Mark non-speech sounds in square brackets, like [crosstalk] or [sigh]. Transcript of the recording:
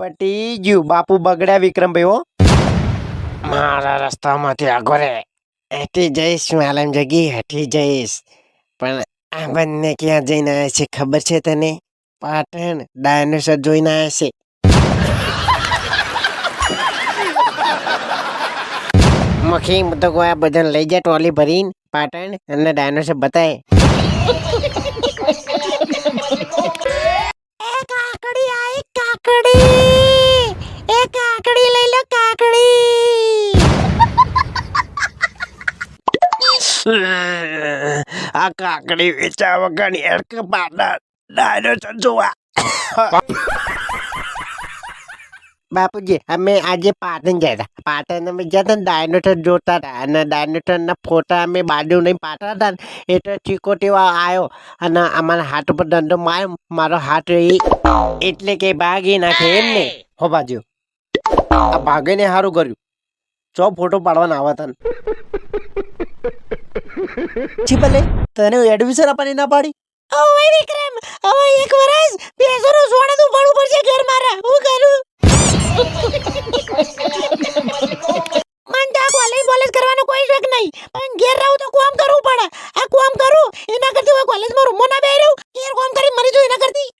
પટી ગયું બાપુ બગડ્યા વિક્રમભાઈ હો. મારા રસ્તામાંથી આગો રે હેઠી જઈશ માલમ જગી હેઠી જઈશ. પણ આ બંને ક્યાં જઈને આવ્યા છે ખબર છે તને? પાટણ ડાયનોસર જોઈને આવ્યા છે. મખી તો કોઈ આ બધાને લઈ જાય ટ્રોલી ભરીને પાટણ અને ડાયનોસર બતાય. [laughs] કાકડી આઈ કાકડી. આ કાકડી વેચા વગર એડક પાડા ડાયનોસર જોવા. બાપુજી, અમે આજે પાટણ ગયા હતા. પાટણ અમે ગયા હતા ડાયનોટર જોતા હતા. અને ડાયનોસરના ફોટા અમે બાજુ નહીં પાડતા હતા ને, એટલે ચીકોટીવા આવ્યો અને અમારા હાથ ઉપર દંડો માર્યો. મારો હાથ એ એટલે કે ભાગી નાખે એમ ને હો બાજુ. આ ભાગીને સારું કર્યું. ચો ફોટો પાડવાના આવા તને છી તને એડમિશન આપવાની ના પાડી? ઓ વિક્રમ, હવે એક વર્ષ બેસો નું સોને તું ભણવું પડશે ઘર મારા. હું કરું? મન તા કોલેજ બોલેજ કરવાનો કોઈ શોખ નહીં. પણ ઘેર રહું તો કોમ કરવું પડે. આ કોમ કરું, એના કરતી હું કોલેજમાં રૂમો ના બેહી રહું ઘેર કોમ કરી મરી જો એના કરતી.